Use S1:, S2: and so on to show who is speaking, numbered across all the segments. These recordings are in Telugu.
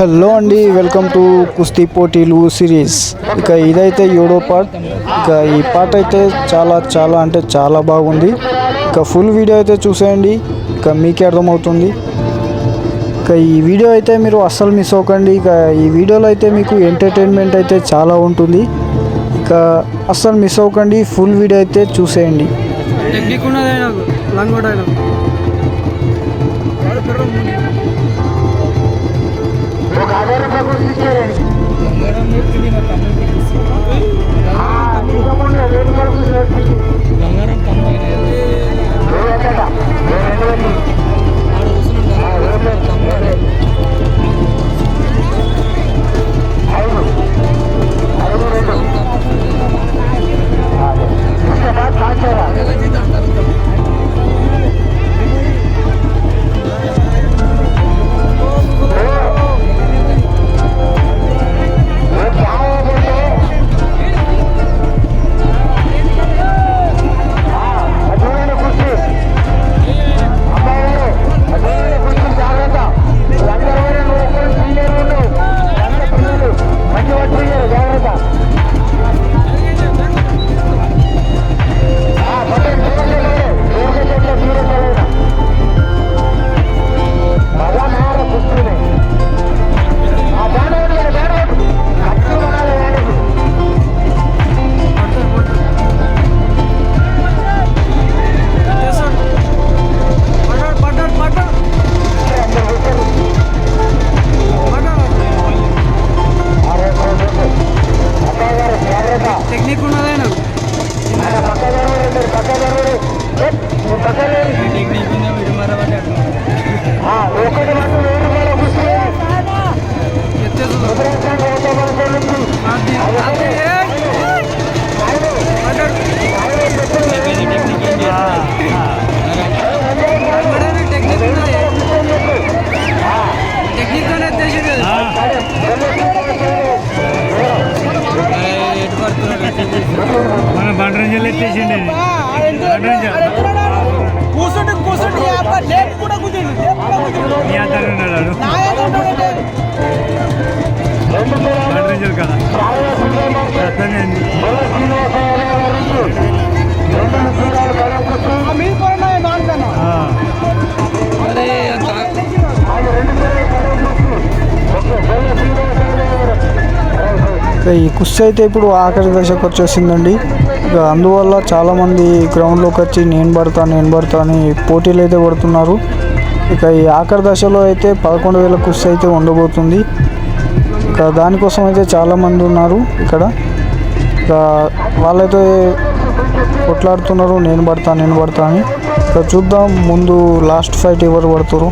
S1: హలో అండి వెల్కమ్ టు కుస్తీ పోటీలు సిరీస్. ఇక ఇదైతే ఏడో పార్ట్. ఇక ఈ పార్ట్ అయితే చాలా చాలా అంటే చాలా బాగుంది. ఇక ఫుల్ వీడియో అయితే చూసేయండి. ఇక మీకే అర్థమవుతుంది. ఇక ఈ వీడియో అయితే మీరు అస్సలు మిస్ అవ్వకండి. ఇక ఈ వీడియోలో అయితే మీకు ఎంటర్టైన్మెంట్ అయితే చాలా ఉంటుంది. ఇక అస్సలు మిస్ అవ్వకండి. ఫుల్ వీడియో అయితే చూసేయండి.
S2: లంగోడైనా घाबरत बघून
S3: विचारेल బండరంజలు ఎత్తేసిండి
S2: కూర్చుంటే కూర్చుంటే లేపు కూడా కుదిరింది లేపు కూడా కుదిరింది
S3: నీ అతను ఉన్నాడు బండరంజలు కదా. అతనే
S2: మీరు కూడా దాంట్లో
S3: ఆ.
S1: ఇక ఈ కుస్తీ అయితే ఇప్పుడు ఆఖరి దశకు వచ్చేసిందండి. అందువల్ల చాలామంది గ్రౌండ్లోకి వచ్చి నేను పడతా నేను పడతా అని పోటీలు అయితే పడుతున్నారు ఇక ఈ ఆఖరి దశలో అయితే పదకొండు వేల కుస్తీ అయితే ఉండబోతుంది. ఇక దానికోసం అయితే చాలామంది ఉన్నారు ఇక్కడ. ఇక వాళ్ళైతే కొట్లాడుతున్నారు నేను పడతా నేను పడతా అని. ఇక చూద్దాం ముందు లాస్ట్ ఫైట్ ఎవరు పడతారు?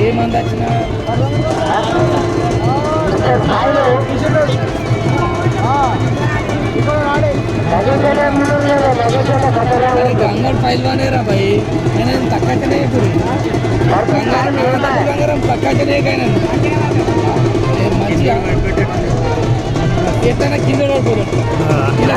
S4: ఏమంది వచ్చిన గంగర్ పైల్వానే రా భయ్ నేను తక్కనే బంగారం బంగారం తక్కనే కైనా మంచిగా ఎట్లా కింద పడుకోరు ఇలా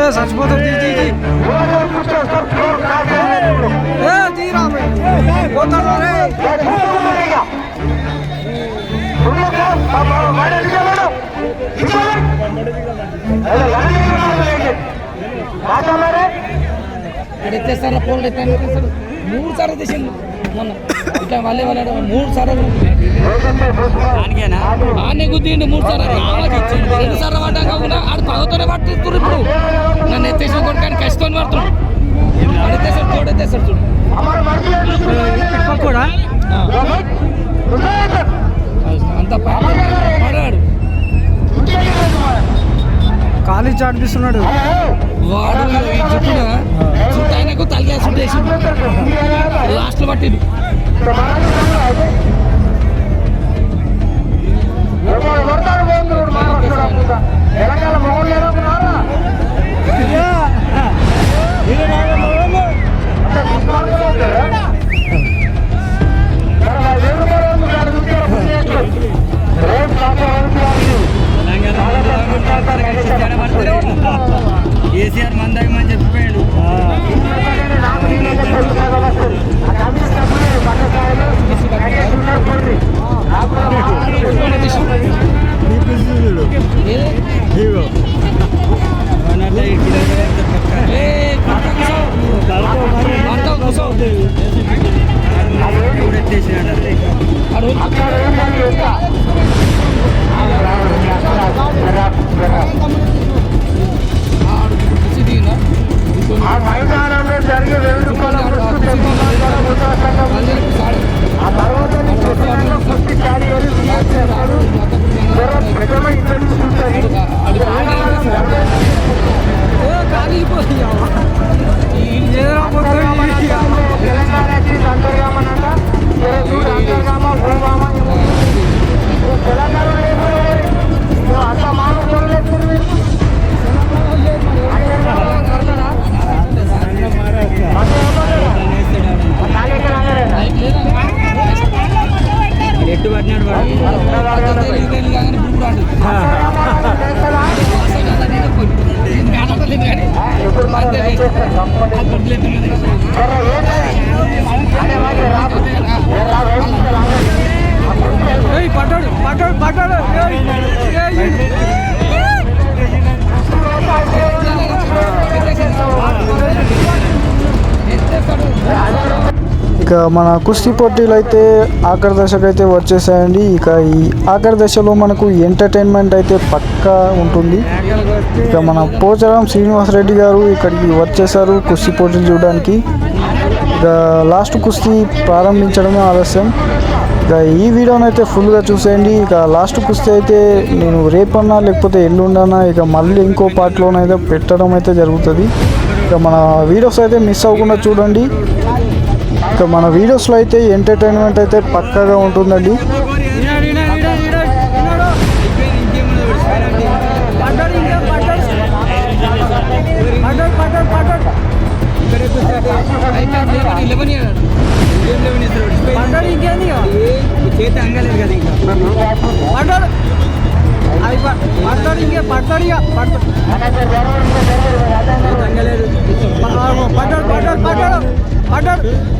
S4: పదకొండు పడుతున్నాను పదకొండు ఎంత పిసి
S2: ఐదు వందలు
S1: చచ్చిపోతాడు
S4: ఇక్కడ ఎత్తేస్తారా పోల్ ఎత్తాను ఎత్తేస్తాడు మూడు సార్లు తీసిండు మొన్న. ఇట్లా వాళ్ళే వాళ్ళ మూడు సార్లు ఆనే గుద్దిండు మూడు సార్లు. రాళ్ళకి ఇచ్చిండు. రెండు సార్లు పడ్డా కాకుండా ఆడు పగతోనే పట్టిస్తున్నారు ఇప్పుడు. నన్ను ఎత్తేసిన కొడుకాని కష్టం పడుతున్నాడు ఆడు ఎత్తేస్తాడు తోడు ఎత్తేస్తాడు చూడు.
S1: కూడా.
S4: అంత పడాడు.
S1: ఖాళీ చాటిస్తున్నాడు
S4: వాడు లాస్ట్
S2: జరిగే
S4: అందరూ కూర్చోడు.
S2: ఆ తర్వాత కార్యాలు చేస్తారు. ప్రజల
S4: ఆడు
S3: వాడు.
S1: పట్టాడు పట్టాడు పట్టాడు ఇక మన కుస్తీ పోటీలు అయితే ఆఖరి దశకు అయితే వచ్చేసాయండి. ఇక ఈ ఆఖరి దశలో మనకు ఎంటర్టైన్మెంట్ అయితే పక్కా ఉంటుంది. ఇక మన పోచారం శ్రీనివాసరెడ్డి గారు ఇక్కడికి వచ్చేసారు కుస్తీ పోటీలు చూడడానికి. ఇక లాస్ట్ కుస్తీ ప్రారంభించడమే ఆలస్యం. ఇక ఈ వీడియోని అయితే ఫుల్గా చూసేయండి. ఇక లాస్ట్ కుస్తీ అయితే నేను రేపన్నా లేకపోతే ఎల్లుండన్నా ఇక మళ్ళీ ఇంకో పార్ట్లోనైతే పెట్టడం అయితే జరుగుతుంది. ఇక మన వీడియోస్ అయితే మిస్ అవ్వకుండా చూడండి. ఇక మన వీడియోస్లో అయితే ఎంటర్టైన్మెంట్ అయితే పక్కాగా ఉంటుందండి.
S4: లెవెన్
S3: చేతి అంగలేదు కదా ఇంకా చేతి అంగలేదు ఒకటే దెబ్బలు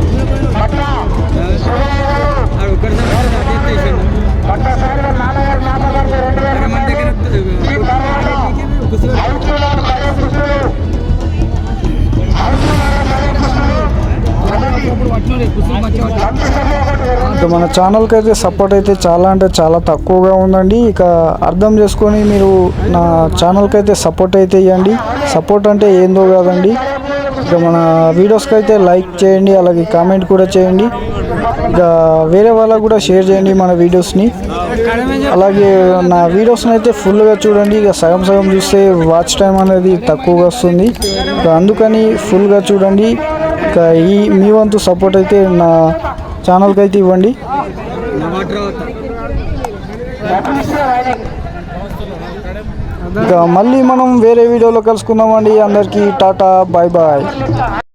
S1: మన ఛానల్కి అయితే సపోర్ట్ అయితే చాలా అంటే చాలా తక్కువగా ఉందండి. ఇక అర్థం చేసుకొని మీరు నా ఛానల్కి అయితే సపోర్ట్ అయితే ఇవ్వండి సపోర్ట్ అంటే ఏందో కాదండి. ఇక మన వీడియోస్కి అయితే లైక్ చేయండి అలాగే కామెంట్ కూడా చేయండి. ఇక వేరే వాళ్ళకు కూడా షేర్ చేయండి మన వీడియోస్ని అలాగే నా వీడియోస్ని అయితే ఫుల్గా చూడండి. ఇక సగం సగం చూస్తే వాచ్ టైం అనేది తక్కువగా వస్తుంది. ఇక అందుకని ఫుల్గా చూడండి. ఇక ఈ మీ వంతు సపోర్ట్ అయితే నా ఛానల్కి అయితే ఇవ్వండి. ఇక మళ్ళీ మనం వేరే వీడియోలో కలుసుకుందామండి. అందరికీ టాటా బాయ్ బాయ్.